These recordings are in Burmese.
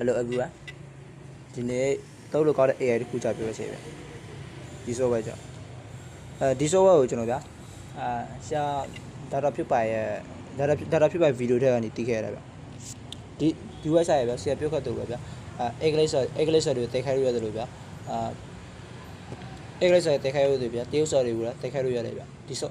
hello everyone ဒီနေ့သုံးလို့ကောင်းတဲ့ AI တစ်ခုကြောင့်ပြောချင်ပဲဒီ software ကြောင့်အဲဒီ software ကိုကျွန်တော်ဗျာအာရှာ data ဖြစ်ပါရဲ့ data data ဖြစ်ပါ video ထဲကနေတီးခဲ့ရတာဗျဒီဒီ website ရဗျဆရာပြောခတ်တော့ပဲဗျအာ English English တွေတိတ်ခိုင်းလို့ရတယ်လို့ဗျအာ English တွေတိတ်ခိုင်းလို့ရတယ်ဗျတရုတ်စာတွေကိုလည်းတိတ်ခိုင်းလို့ရတယ်ဗျဒီ so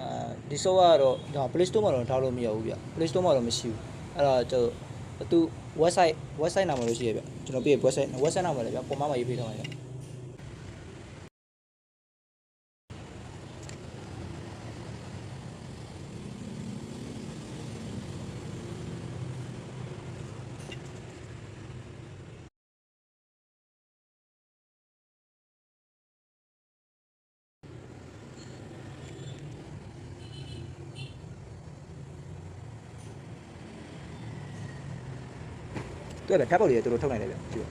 အာဒီ software ကတော့ဒါ Play Store မှာတော့ထားလို့မရဘူးဗျ Play Store မှာတော့မရှိဘူးအဲ့တော့ကျွန်တော် သူ website website နာမလို့ရှိရဗျကျွန်တော်ပြည့် website website နာမလည်းဗျပုံမှန်မှာရေးပေးထားပါတယ် ဗျတွေ့တယ်ဓာတ်ပုံတွေတော်တော်ထုတ်နိုင်တယ်ဗျကြည့်ပါ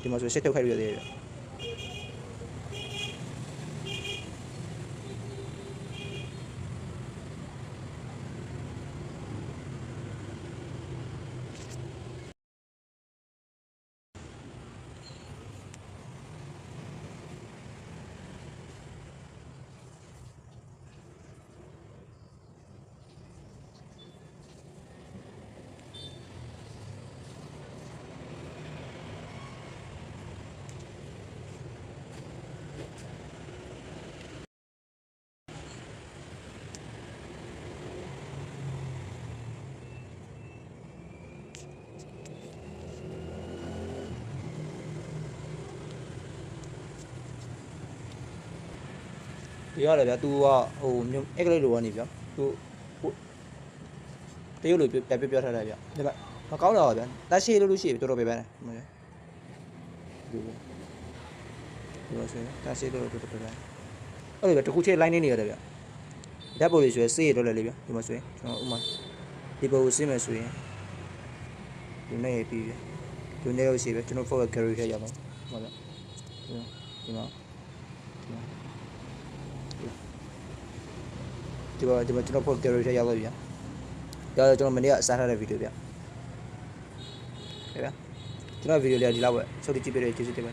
ဒီမှာဆိုရှစ်ထုတ်ခိုက်လို့ရတယ်ဗျ ဒီရတယ်ဗျ तू ကဟိုမြို့အက်ကလေးလိုကနေဗျ तू ဟိုတရုတ်လိုပြပြပြထားတယ်ဗျဒါပေမဲ့မကောင်းတော့ဗျတက်ရှိလို့လို့ရှိပြီတော်တော်ပဲပဲဒီမှာဒီဒီလိုဆိုရင်တက်ရှိလို့တော်တော်ပဲပဲအဲ့လိုပဲတခုချင်း line နေနေရတယ်ဗျဓာတ်ပုံတွေဆိုရင်စေးရတော့လေလေဗျဒီမှာဆိုရင်ကျွန်တော်ဥမာဒီပုံကိုစင်းမယ်ဆိုရင်ဒီနေ့ပြီးပြီဒီနေ့လို့ရှိပြီကျွန်တော် forward gallery ထဲရောက်မှာဟုတ်ဗျဒီမှာဒီမှာ ဒီမှာကျွန်တော် forward gallery ထဲရောက်လို့ဗျရောက်တော့ကျွန်တော်မနေ့ကအစားထားတဲ့ဗီဒီယိုဗျဟုတ်ဗျကျွန်တော်ဗီဒီယိုလေးကဒီလောက်ပဲချုပ်ကြည့်ပြတဲ့ကျေးဇူးတင်ပါတယ်